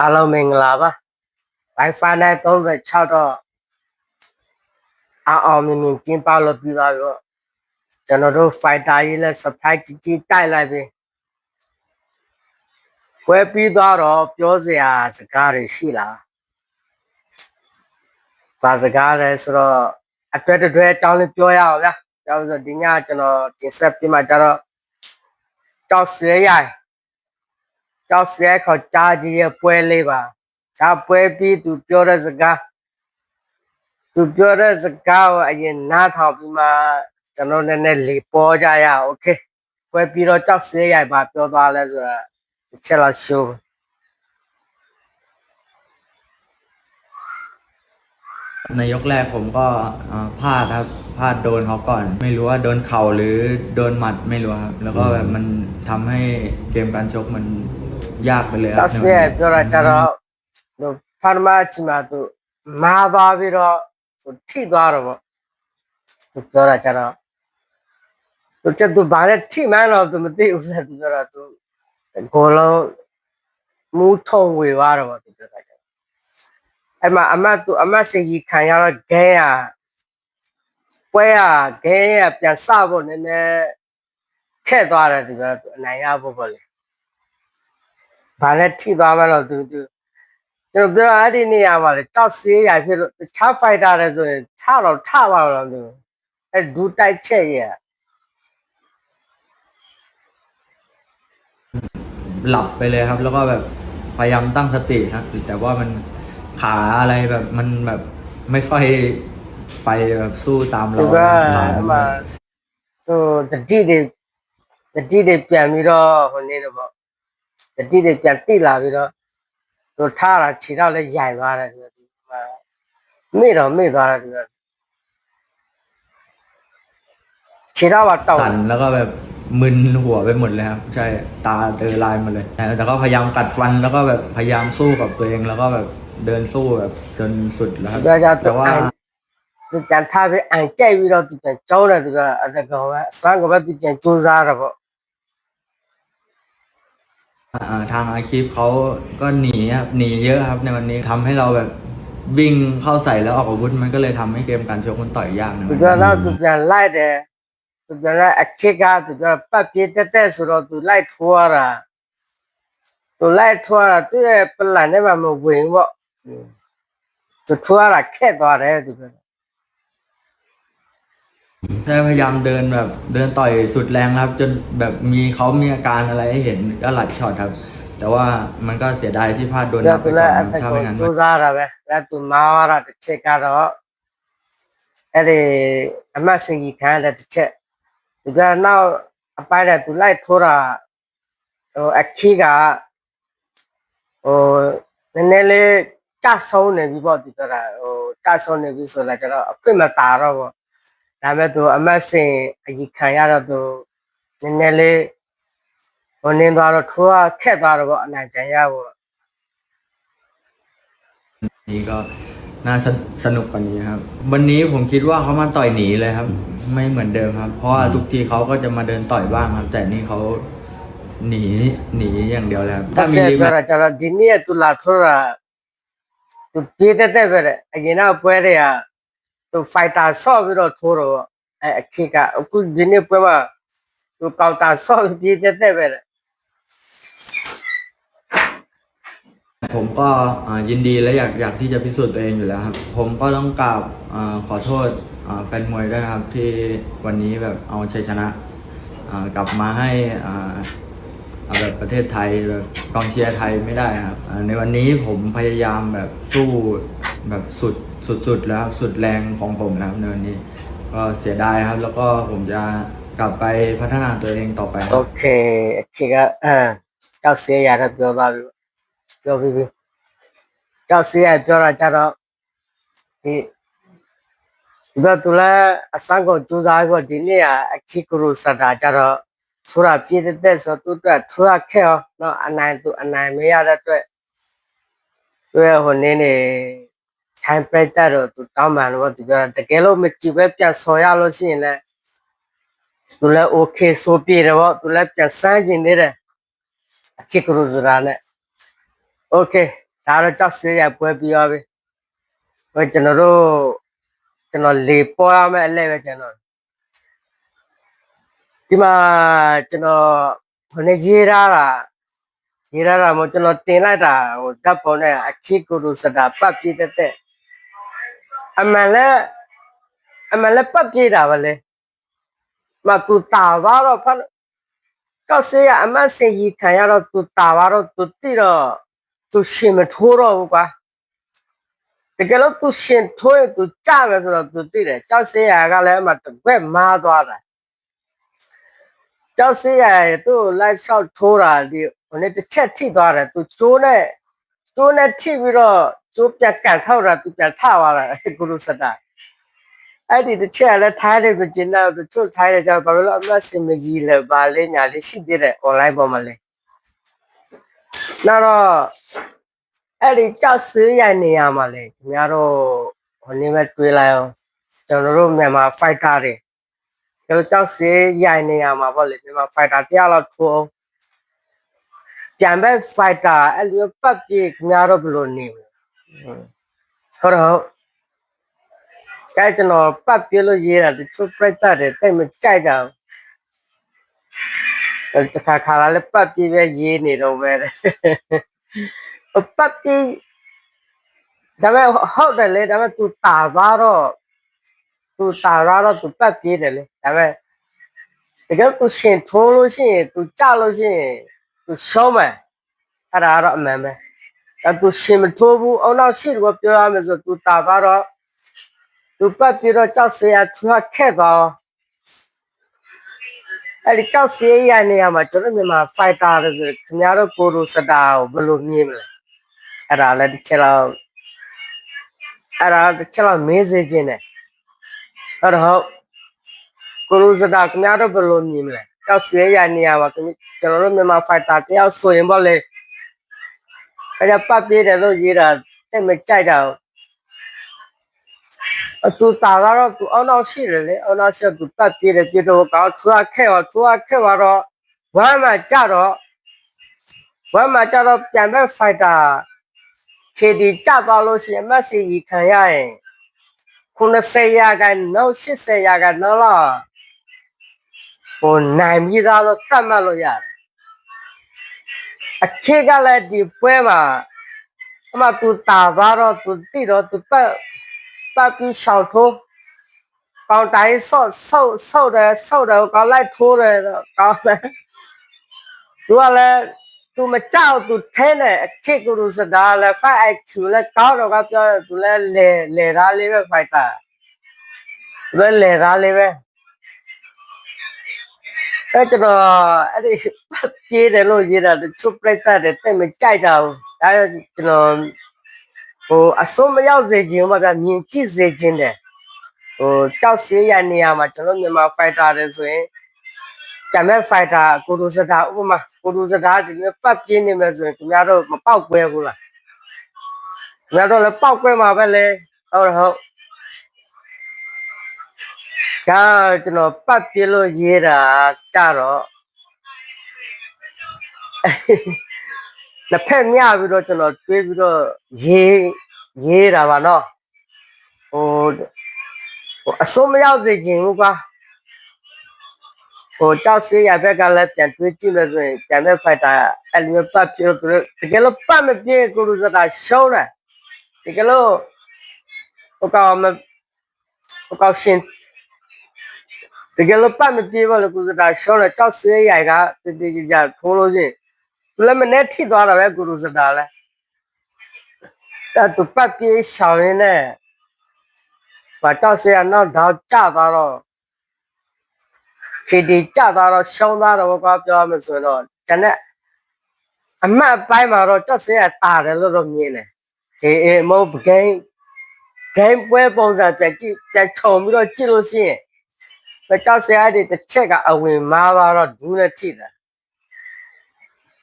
အားလုံးမင်္ဂလာပါ Wi-Fi နဲ့36တော့အောင်အောင်မြင်မြင်ကျင်းပလို့ပြီးသွားပြီပေါ့ကျွန်တော်တို့ fighter ရေးလဲ surprise ကြီးကြီးတိုက်လိုက်ပြီကွဲပြီးသွားတော့ပြောစရာစကားတွေရှိလားဘာစကားလဲဆိုတော့အတွက်တစ်တွဲအကြောင်းလေးပြောရအောင်ဗျာပြောဆိုဒီညကျွန်တော်တင်ဆက်ပြမှာကြတော့ကြောက်ဆွဲရိုင် ကြောက်ဆွဲခေါ်ကြားကြီးရဲ့ပွဲလေးပါဒါပွဲပြီးသူပြောတဲ့စကားသူပြောတဲ့စကားကိုအရင်နားထောင်ပြီးမှကျွန်တော်နည်းနည်းလေပေါ်ကြရအောင်โอเคပွဲပြီးတော့ကြောက်ဆွဲရိုင်ပါပြောသွားလဲဆိုတာတစ်ချက်လောက်ရှိုး ในยกแรกผมก็อ่าพลาดครับพลาดโดนเขาก่อน ไม่รู้ว่าโดนเข่าหรือโดนหมัดไม่รู้ครับ แล้วก็แบบมันทำให้เกมการชกมัน ရမလဲ။ဆရာပြောတာကြတော့ဟိုဖာမစီမှာသူမာသွားပြီးတော့ဟိုထိသွားတော့ဗော။သူပြောတာကြတော့သူချက်သူဘာလဲထိမှန်းတော့သူမသိဘူးဆက်သူပြောတာသူကိုလုံးမူးထုံဝေသွားတော့ဗောသူပြောတာကြ။အဲ့မှာအမတ်သူအမတ်စင်ကြီးခံရတော့ဂဲရပွဲရဂဲရပြန်စဖို့နည်းနည်းခက်သွားတယ်သူပြောသူအနိုင်ရဖို့ပေါ့လေ ဘာလဲထိသွားမှတော့သူသူကျွန်တော်ပြောအဲ့ဒီနေရာမှာလေတောက်ဆေးရဖြစ်လို့တခြား fighter တွေဆိုရင်ထတော့ထပါတော့သူအဲ့ဒူတိုက်ချက်ရ หลับไปเลยครับ แล้วก็แบบพยายามตั้งสติครับ แต่ว่ามันขาอะไรแบบมันแบบไม่ค่อยไปแบบสู้ตามเรา သူက ขา အ มัน မှသူတတိတွေတတိတွေပြန်ပြီးတော့ဟိုနေတော့ပေါ့ တတိတွေပြန်တိလာပြီးတော့သူထားတာခြေတော့လည်းရိုင်သွားတယ်သူကဒီမှာမေ့တော့မေ့သွားတယ်သူကခြေတော့ပါတောက် สั่นแล้วก็แบบมึนหัวไปหมดเลยครับ ใช่ตาเตอลายหมาเลยแต่ก็พยายามกัดฟันแล้วก็แบบพยายามสู้กับตัวเอง แล้วก็แบบเดินสู้แบบจนสุดแล้วครับ ပြောကြသူ แต่ว่า အိုင်သူပြန်ထားပြီးအိုင်ကြိုက်ပြီးတော့သူပြန်ကျောင်းတယ်သူကအတကောင်ကအစွမ်းကပဲသူပြန်စူးစားတော့ပေါ့ อ่า ทางอาชีพเขาก็หนีครับหนีเยอะครับในวันนี้ทำให้เราแบบวิ่งเข้าใส่แล้วออกอาวุธมันก็เลยทำให้เกมการชกมันต่อยยากนะตัวเราตัวไล่เด้ตัวเราอัคเชกาตัวป้าเพียแต่สุดเราตัวไล่ทัวร์อะตัวไล่ทัวร์ตัวเป็นหลานได้แบบมัาวิ่งวะตัวทัวร์อะแค่ตัวเดียวตัว พยายามเดินแบบเดินต่อยสุดแรงครับ จนแบบมีเขามีอาการอะไรให้เห็นก็หลัดช็อตครับ แต่ว่ามันก็เสียดายที่พลาดโดนนับไปก่อนครับถ้าไม่งั้นราแล้วตัวมาวาระเช็คก็รอไอ้เรื่องอสิงีขันเด็ดเช็คตัวนั้นอไปเนี่ยตัวไล่ทัวร์โอ้เอ็กซ์ก็โอ้เนี่ยเลยจ้าส่งเนี่ยพี่บอกตัว่าโอ้จ้าส่วเนี่ยพี่ส่วนละจะเราขึ้นมาตาเรา ဒါပေမဲ့သူအမတ်စင်အကြီးခံရတော့သူနည်းနည်းလေးဟိုနင်းသွားတော့ထိုးခက်သွားတော့ပေါ့အနိုင်ပြန်ရဖို့ นี่ก็น่าสนสนุกกว่านี้ครับ วันนี้ผมคิดว่าเขามาต่อยหนีเลยครับ ไม่เหมือนเดิมครับ เพราะว่าทุกทีเขาก็จะมาเดินต่อยบ้างครับ แต่นี่เขาหนีหนีอย่างเดียวเลยครับ ဒါ ถ้ามี ဆက် รีแม ပြော ตช์ တာကျတော့ဒီနေ့ကသူလာထိုးတာသူပြေးတက်တက်ပဲတဲ့အရင်ကပွဲတွေကသူဖို က်တာဆော့ပြီးတော့ထိုးတော့အဲအခစ်ကအခုဒီနေ့ပွဲမှာသူကောက်တာဆော့ပြေးတက်တက်ပဲတဲ့ ผมก็อ่ายินดีและอยากอยากที่จะพิสูจน์ตัวเองอยู่แล้วครับ ผมก็ต้องกราบอ่าขอโทษอ่าแฟนมวยด้วยนะครับ ที่วันนี้แบบเอาชัยชนะอ่ากลับมาให้อ่าเอาแบบประเทศไทยแบบกองเชียร์ไทยไม่ได้ครับอ่าในวันนี้ผมพยายามแบบสู้แบบสุด สุดๆแล้วครับสุดแรงของผมนะครับในวันนี้ ก็เสียดายครับ แล้วก็ผมจะกลับไปพัฒนาตัวเองต่อไปครับ โอเคအခစ်ကအဲကြောက်စဲရတော့ပြောပါပြီပြောပြီးပြီကြောက်စဲရပြောတာကျတော့ဒီဒီတော့သူလည်းအစမ်းကိုစူးစမ်းပြီးတော့ဒီနေ့ကအခစ်ကရုစတာကျတော့ ထိုးတာပြည့်တဲ့တဲ့ဆိုသူ့အတွက်ထိုးရခက်အောင်နော်အနိုင်သူအနိုင်မရတဲ့အတွက်သူရဲ့ဟိုနေနေ ထိုင်ပရိသတ်တော့သူတောင်းပန်လို့သူပြောတကယ်လို့မကြည့်ပဲပြန်ဆော်ရလို့ရှိရင်လည်းသူလည်း okay ဆိုပြေတယ်ဗောသူလည်းပြန်စမ်းကျင်နေတယ်အချစ်ကရုစရာနဲ့ okay ဒါတော့ကြောက်ဆေးရပွဲပြီးရောပြီဟိုကျွန်တော်တို့ကျွန်တော်လေပေါ်ရမယ်အလဲပဲကျွန်တော်ဒီမှာကျွန်တော်ခொနဲ့ရေးထားတာရေးထားတာမို့ကျွန်တော်တင်လိုက်တာဟိုဓာတ်ပုံနဲ့အခီကိုလိုစတာပတ်ပြည့်တဲ့ အမှန်လဲအမှန်လဲပတ်ပြည့်တာပဲလေမတူတာသွားတော့ဖတ်ကြောက်ဆေးရအမတ်စင်ကြီးခံရတော့သူတာသွားတော့သူတိတော့သူရှင်မထိုးတော့ဘူးကွာတကယ်လို့သူရှင်ထွေးသူကြမယ်ဆိုတော့သူသိတယ်ကြောက်စရာကလည်းအမှတစ်ခွက်မားသွားတာကြောက်စရာသူ့လိုက်လျှောက်ထိုးတာဒီဟိုနေ့တစ်ချက်ထိသွားတယ်သူကျိုးနဲ့ကျိုးနဲ့ထိပြီးတော့ ကျိုးပြတ်ကန်ထောက်တာသူပြန်ထသွားတာဂုရုစတာအဲ့ဒီတစ်ချက်လည်းထားတယ်ကိုကျင်းတော့သူချုပ်ထားတယ်ကြောင့်ဘာလို့လဲအမစင်မကြီးလဲပါလေညာလေးရှိသေးတယ် online ပေါ်မှာလေနောက်တော့အဲ့ဒီကြောက်စင်းရိုင်နေရမှာလေခင်ဗျားတို့ဟိုနေ့ပဲတွေးလိုက်အောင်ကျွန်တော်တို့မြန်မာ fighter တွေကျွန်တော်ကြောက်စင်းရိုင်နေရမှာပေါ့လေမြန်မာ fighter တရားလောက်ထိုးအောင်ပြန်ပဲ fighter အဲ့လိုပတ်ပြေးခင်ဗျားတို့ဘယ်လိုနေမလဲ ဟုတ်တော့ကဲကျွန်တော်ပတ်ပြေးလို့ရေးတာတချို့ပြတ်တယ်တိတ်မကြိုက်ကြဘူးတခါခါလာလည်းပတ်ပြေးပဲရေးနေတော့ပဲတဲ့ ပတ်ပြီးဒါပေမဲ့ဟုတ်တယ်လေဒါပေမဲ့ तू တာသွားတော့ तू တာသွားတော့ तू ပတ်ပြေးတယ်လေဒါပေမဲ့တကယ် तू ရှင်ထိုးလို့ရှိရင် तू ကြလို့ရှိရင် तू ရှုံးမယ်အဲ့ဒါကတော့အမှန်ပဲ အဲသူရှင်မထိုးဘူးအောင်နောက်ရှိတော့ပြောရမယ်ဆိုသူတာပါတော့သူပတ်ပြီးတော့ကြောက်စရာသူဟာခက်သွားအဲ့ဒီကြောက်စရာနေရာမှာကျွန်တော်မြန်မာဖိုက်တာလို့ဆိုခင်ဗျားတို့ကိုလိုစတာကိုဘယ်လိုမြင်မလဲအဲ့ဒါလည်းတစ်ချက်တော့အဲ့ဒါတစ်ချက်တော့မေးစေခြင်းနဲ့ဟုတ်တော့ဟုတ်ကိုလိုစတာခင်ဗျားတို့ဘယ်လိုမြင်မလဲကြောက်စရာနေရာမှာကျွန်တော်တို့မြန်မာဖိုက်တာတယောက်ဆိုရင်ပေါ့လေ အဲ့ဒါပတ်ပြေးတယ်လို့ရေးတာတိတ်မကြိုက်တာအတူတာကတော့သူအောင်းအောင်ရှိတယ်လေအောင်းအောင်ရှိသူပတ်ပြေးတယ်ပြေတော့ကောင်းထွားခဲ့တော့ထွားခဲ့တော့ဝမ်းမှာကြတော့ဝမ်းမှာကြတော့ပြန်ပဲဖိုက်တာ ခြေဒီကြသွားလို့ရှိရင်အမတ်စီကြီးခံရရင်90ရာခိုင်နှုန်း80ရာခိုင်နှုန်းလောက်ဟိုနိုင်ပြီးသားလို့သတ်မှတ်လို့ရတယ် အချစ်ကလည်းဒီပွဲမှာအမကူတာသွားတော့သူတိတော့သူပတ်ပတ်ပြီးရှောက်ထိုးကောင်းတိုင်းဆော့ဆော့ဆော့တယ်ဆော့တယ်ကောင်းလိုက်ထိုးတယ်တော့ကောင်းတယ်သူကလည်းသူမကြောက်သူထဲနဲ့အချစ်ကူစကားလဲ fight IQ လဲကောင်းတော့ကပြောတယ်သူလဲလေလေသားလေးပဲ fighter သူလဲလေသားလေးပဲ အဲ့ကျွန်တော်အဲ့ဒီပြေးတယ်လို့ရေးတာချုပ်ပြိုက်တယ်တိတ်မကြိုက်တာဘူးဒါကျွန်တော်ဟိုအစုံမရောက်စေခြင်းမှာကမြင်ကြည့်စေခြင်းတယ်ဟိုကြောက်စေးရနေရမှာကျွန်တော်မြန်မာ fighter တွေဆိုရင်ကျန်တဲ့ fighter ကိုရိုစတာဥပမာကိုရိုစတာဒီလိုပတ်ပြင်းနေမယ်ဆိုရင်ခင်ဗျားတို့မပေါက်ကွဲဘူးလားခင်ဗျားတို့လည်းပေါက်ကွဲမှာပဲလေဟုတ်ဟုတ် 像这种半边楼梯的，假如，那平面不就这种半边楼梯、楼梯的嘛？喏，哦，哦，什么样的建筑吧？哦，叫谁也别讲了，建筑就是讲的发达，里面半边都是，这个楼半边都是在修呢，这个楼，我讲嘛，我讲先。တ်မပြေကိုလူစတာရှုံးတယ်တကယ်လို့ဟိုကောင်မဟိုကောင်ရှင်တကယ်လို့ပတ်မပြေဘောလို့ကိုလူစတာရှုံးတယ်တောက်ဆေးရကတည်တည်ကြကြထိုးလို့ချင်းသူလည်းမနဲ့ထိသွားတာပဲကိုလူစတာလည်းအဲ့သူပတ်ပြေရှောင်းရင်းနဲ့ဘာတောက်ဆေးရနောက်တော့ကြသွားတော့ခြေတီကြသွားတော့ရှောင်းသွားတော့ကွာပြောမှဆိုတော့ကျန်တဲ့အမှတ်ပိုင်းမှာတော့ကြက်စဲရတာတယ်လို့တော့မြင်တယ်ဒီအေမုတ်ဂိမ်းဂိမ်းပွဲပုံစံပြန်ကြည့်ပြန်ခြုံပြီးတော့ကြည့်လို့ရှိရင် မကြက်စဲရတဲ့တစ်ချက်ကအဝင်မားသွားတော့ဒူးနဲ့ထိတယ်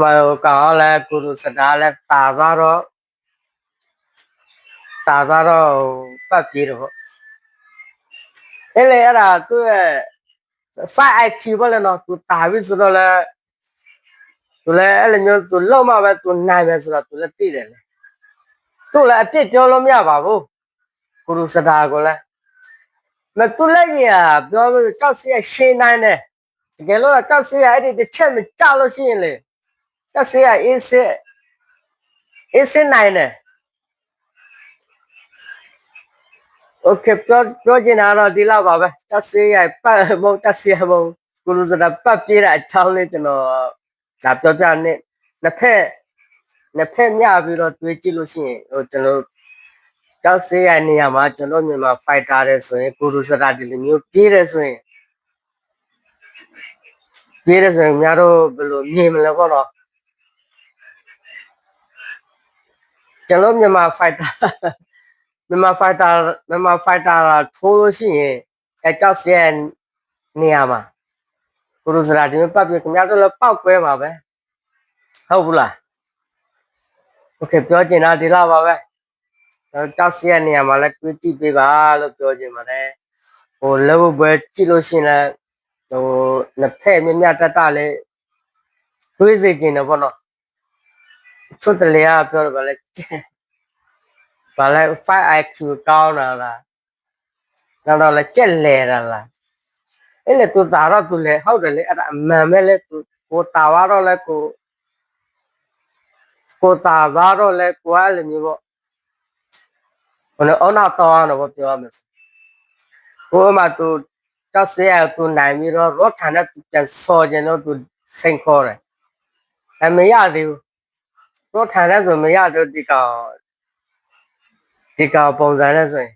ဘာလို့ကောလဲကုလူစတားလဲတာသွားတော့တာသွားတော့ပတ်ပြေးတော့အဲ့လေအဲ့ဒါသူ့ရဲ့ 5IQ ပဲလေနော်သူတာပြီဆိုတော့လေသူလည်းအဲ့လိုမျိုးသူလောက်မှပဲသူနိုင်မယ်ဆိုတော့သူလည်းသိတယ်လေသူ့လည်းအပြစ်ပြောလို့မရပါဘူးကိုရုစတာကိုလည်း မသူလည်းရပြောလို့ကြောက်စရရှင်းနိုင်တယ်တကယ်လို့ကြောက်စရအဲ့ဒီတစ်ချက်မကြလို့ရှိရင်လေကြောက်စရအေးစစ်အေးစစ်နိုင်တယ်โอเคပြောပြောချင်တာတော့ဒီလောက်ပါပဲကြောက်စရပတ်မဟုတ်ကြောက်စရမဟုတ်ကိုရုစတာပတ်ပြေးတဲ့အချောင်းလေးကျွန်တော်ဒါပြောပြနေနှစ်ဖက်နှစ်ဖက်မြပြီးတော့တွေးကြည့်လို့ရှိရင်ဟိုကျွန်တော် ကြောက်စေးရနေရာမှာကျွန်တော်မြန်မာဖိုက်တာတဲ့ဆိုရင်ကိုရူစတာဒီလိုမျိုးပြေးတယ်ဆိုရင်ပြေးတယ်ဆိုရင်များတော့ဘယ်လိုမြင်မလဲပေါ့နော်ကျွန်တော်မြန်မာဖိုက်တာမြန်မာဖိုက်တာမြန်မာဖိုက်တာထိုးလို့ရှိရင်အဲကြောက်စေးရနေရာမှာကိုရူစတာဒီလိုပတ်ပြီးခင်ဗျားတို့လည်းပောက်ကွဲပါပဲဟုတ်ဘူးလားโอเคပြောချင်တာဒီလောက်ပါပဲ တော့တောက်စီရနေရာမှာလည်းတွေးကြည့်ပေးပါလို့ပြောချင်ပါတယ်ဟိုလက်ဝဲကြည့်လို့ရှိရင်လည်းဟိုနှစ်ဖက်မြမြတတလည်းတွေးစေချင်တယ်ပေါ့နော်ချွတ်တလေကပြောတော့ဗာလဲဗာလဲ 5IQ ကောင်းတာလားနောက်တော့လည်းကြက်လဲတာလားအဲ့လေသူသာတော့သူလဲဟုတ်တယ်လေအဲ့ဒါအမှန်ပဲလေသူကိုတာဝါတော့လဲကိုကိုတာဝါတော့လဲကိုအဲ့လိုမျိုးပေါ့ ဟိုနော်အောက်နောက်တော့အောင်တော့ပြောရမယ်ဟိုမှာသူတောက်စရသူနိုင်ပြီးတော့ရော့ထာနဲ့သူပြန်စော်ခြင်းတော့သူစိန်ခေါ်တယ်အမရသေးဘူးရော့ထာနဲ့ဆိုမရတော့ဒီကောင်ဒီကောင်ပုံစံနဲ့ဆိုရင်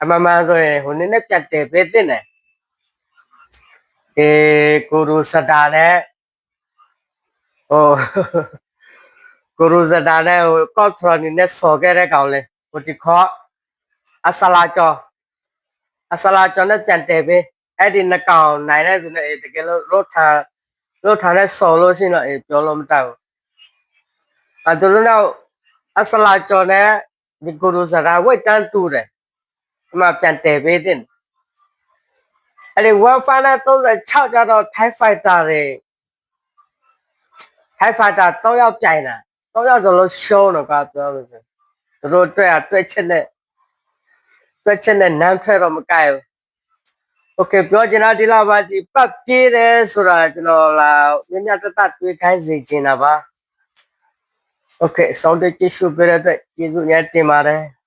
အမှန်မှန်ဆိုရင်ဟိုနေ့နဲ့ပြတ်တယ်ပဲတင်တယ်အေကိုရူစတာနဲ့ဟိုကိုရူစတာနဲ့ဟိုကော့ထရနီနဲ့စော်ခဲ့တဲ့ကောင်လဲဟိုဒီခေါ် အဆလာကျော်အဆလာကျော်နဲ့ပြန်တယ်ပဲအဲ့ဒီနှစ်ကောင်နိုင်တဲ့သူနဲ့အေးတကယ်လို့ရိုထာရိုထာနဲ့ဆော်လို့ရှိရင်တော့အေးပြောလို့မတတ်ဘူးအဲသူတို့တော့အဆလာကျော်နဲ့ဒီကိုရိုစရာဝိတ်တန်းတူတယ်အမှပြန်တယ်ပဲတင်အဲ့ဒီ1 final 36ကျတော့ Thai fighter တွေ Thai fighter တော့ရောက်ပြိုင်တာတော့ရောက်ဆိုလို့ရှုံးတော့ကပြောလို့ဆိုသူတို့တွေ့အတွေ့ချက်နဲ့ တွက်ချက်နဲ့နမ်းထွက်တော့မကြိုက်ဘူး။ Okay ပြောချင်တာဒီလောက်ပါဒီပတ်ပြေးတယ်ဆိုတာကျွန်တော်လာမြင်မြတ်တတ်တွေးခိုင်းစေချင်တာပါ။ Okay ဆောင်းတဲ့ကျေးဇူးပေးတဲ့အတွက်ကျေးဇူးများတင်ပါတယ်။